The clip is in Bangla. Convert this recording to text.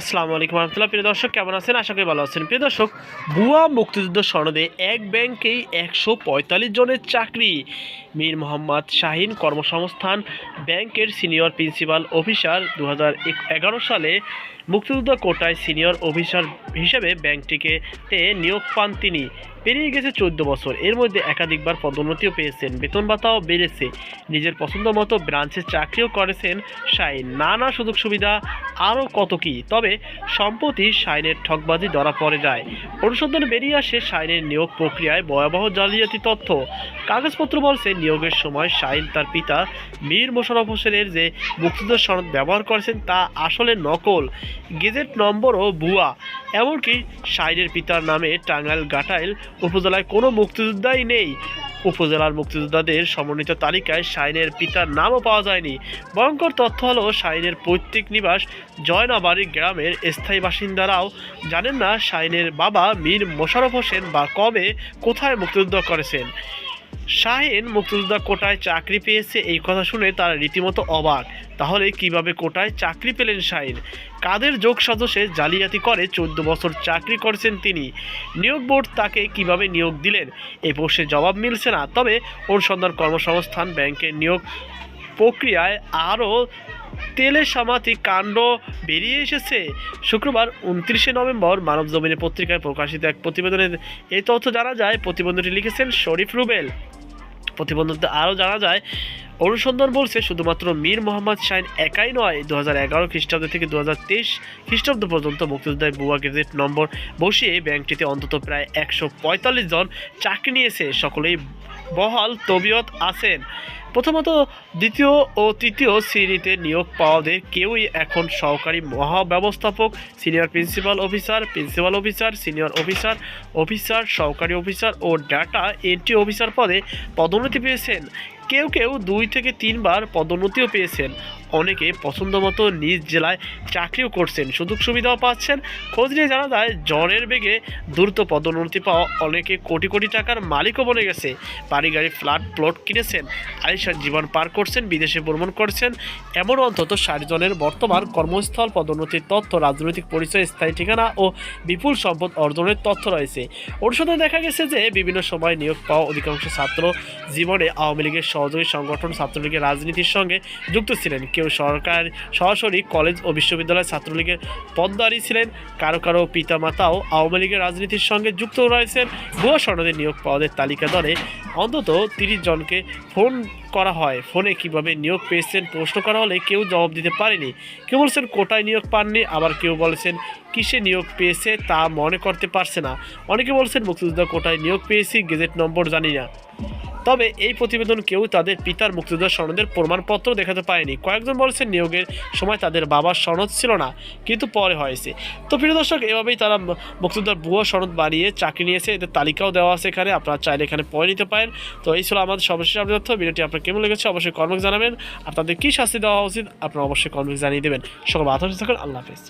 আসসালামু আলাইকুম রহমতুল্লাহ। প্রিয় দর্শক, কেমন আছেন? আশা করি ভালো আছেন। প্রিয় দর্শক, ভুয়া মুক্তিযুদ্ধ সনদে এক ব্যাংকেই একশো পঁয়তাল্লিশ জনের চাকরি। মীর মোহাম্মদ শাহিন কর্মসংস্থান ব্যাংকের সিনিয়র প্রিন্সিপাল অফিসার দু সালে মুক্তিযুদ্ধ কোটায় সিনিয়র অফিসার হিসেবে ব্যাংকটিকে তে নিয়োগ পান তিনি। পেরিয়ে গেছে চোদ্দ বছর। এর মধ্যে একাধিকবার পদোন্নতিও পেয়েছেন। বেতন ভাতাও বেড়েছে। নিজের পছন্দ মতো ব্রাঞ্চে চাকরিও করেছেন শাইন। নানা সুযোগ সুবিধা, আরও কত কি। তবে সম্প্রতি শাইনের ঠকবাজি ধরা পড়ে যায়। অনুসন্ধান বেরিয়ে আসে শাইনের নিয়োগ প্রক্রিয়ায় ভয়াবহ জালিয়াতি তথ্য। কাগজপত্র বলছে, নিয়োগের সময় শাইন তার পিতা মীর মোশাররফ হোসেনের যে মুক্তিযুদ্ধ সনদ ব্যবহার করেছেন তা আসলে নকল। গেজেট নম্বরও ভুয়া। এমনকি শাইনের পিতার নামে টাঙ্গাইল গাটাইল উপজেলায় কোনো মুক্তিযোদ্ধাই নেই। উপজেলার মুক্তিযোদ্ধাদের সমন্বিত তালিকায় শাইনের পিতার নামও পাওয়া যায়নি। ভয়ঙ্কর তথ্য হলো শাইনের পৈতৃক নিবাস জয়নাবাড়ি গ্রামের স্থায়ী বাসিন্দারাও জানেন না শাইনের বাবা মীর মোশাররফ হোসেন বা কবে কোথায় মুক্তিযুদ্ধ করেছেন। শাহিন মুক্তিযোদ্ধা কোটায় চাকরি পেয়েছে এই কথা শুনে তারা রীতিমতো অবাক। তাহলে কীভাবে কোটায় চাকরি পেলেন শাহিন? কাদের যোগ সদস্যে জালিয়াতি করে চোদ্দ বছর চাকরি করছেন তিনি? নিয়োগ বোর্ড তাকে কীভাবে নিয়োগ দিলেন? এ প্রশ্নের জবাব মিলছে না। তবে অনুসন্ধান কর্মসংস্থান ব্যাংকের নিয়োগ প্রক্রিয়ায় আরও তেলে সামাতি কাণ্ড বেরিয়ে এসেছে। শুক্রবার উনত্রিশে নভেম্বর মানব জমিনে পত্রিকায় প্রকাশিত এক প্রতিবেদনে এই তথ্য জানা যায় প্রতিবেদনটি লিখেছেন শরীফ রুবেল। প্রতিবেদনতে আরও জানা যায়, অনুসন্ধান বলছে, শুধুমাত্র মীর মোহাম্মদ শাহিন একাই নয় দু হাজার এগারো খ্রিস্টাব্দ থেকে দু হাজার তেইশ খ্রিস্টাব্দ পর্যন্ত মুক্তিযোদ্ধায় বুয়া গেজেট নম্বর বসিয়ে ব্যাংকটিতে অন্তত প্রায় একশো পঁয়তাল্লিশ জন চাকরি নিয়েছে। সকলেই বহাল তবিয়ত আছেন। প্রথমত দ্বিতীয় ও তৃতীয় শ্রেণীতে নিয়োগ পাওয়াদের কেউই এখন সহকারী মহাব্যবস্থাপক senior principal officer principal officer senior officer officer সহকারী অফিসার ও ডাটা এন্ট্রি অফিসার পদে পদোন্নতি পেয়েছেন। কেউ কেউ দুই থেকে তিনবার পদোন্নতিও পেয়েছেন। অনেকে পছন্দ মতো নিজ জেলায় চাকরিও করছেন। সুযোগ সুবিধাও পাচ্ছেন। খোঁজ নিয়ে জানা যায়, জ্বরের বেগে দ্রুত পদোন্নতি পাওয়া অনেকে কোটি কোটি টাকার মালিকও বনে গেছে। বাড়ি গাড়ি ফ্ল্যাট প্লট কিনেছেন, আলিশান জীবন পার করছেন, বিদেশে ভ্রমণ করছেন। এমন অন্তত ষাট জনের বর্তমান কর্মস্থল, পদোন্নতির তথ্য, রাজনৈতিক পরিচয়, স্থায়ী ঠিকানা ও বিপুল সম্পদ অর্জনের তথ্য রয়েছে। অনুসন্ধানে দেখা গেছে যে, বিভিন্ন সময় নিয়োগ পাওয়া অধিকাংশ ছাত্র জীবনে আওয়ামী লীগের সহযোগী সংগঠন ছাত্রলীগের রাজনীতির সঙ্গে যুক্ত ছিলেন। কেউ সরকার, সরাসরি কলেজ ও বিশ্ববিদ্যালয় ছাত্রলীগের পদদারী ছিলেন। কারও কারও পিতামাতাও আওয়ামী লীগের রাজনীতির সঙ্গে যুক্ত রয়েছেন। ভুয়া সনদে নিয়োগ পাওয়াদের তালিকা ধরে অন্তত তিরিশ জনকে ফোন করা হয়। ফোনে কীভাবে নিয়োগ পেয়েছেন প্রশ্ন করা হলে কেউ জবাব দিতে পারেনি। কেউ বলছেন কোটায় নিয়োগ পাননি, আবার কেউ বলেছেন কিসে নিয়োগ পেয়েছে তা মনে করতে পারছে না। অনেকে বলছেন মুক্তিযোদ্ধা কোটায় নিয়োগ পেয়েছি, গেজেট নম্বর জানি না। তবে এই প্রতিবেদন কেউ তাদের পিতার মুক্তিযোদ্ধা সনদের প্রমাণপত্র দেখাতে পায়নি। কয়েকজন বলেছেন নিয়োগের সময় তাদের বাবার সনদ ছিল না, কিন্তু পরে হয়েছে। তো প্রিয় দর্শক, এভাবেই তারা মুক্তিযোদ্ধার ভুয়ো সনদ বানিয়ে চাকরি নিয়েছে। এদের তালিকাও দেওয়া আছে এখানে, আপনারা চাইলে এখানে পড়ে নিতে পারেন। তো এই ছিল আমাদের সর্বশেষ আপডেট তথ্য। ভিডিওটি আপনার কেমন লেগেছে অবশ্যই কর্মক জানাবেন। আর তাদের কী শাস্তি দেওয়া উচিত, আপনারা অবশ্যই কর্মক জানিয়ে দেবেন। সকল বাধা থাকুন, আল্লাহ হাফেজ।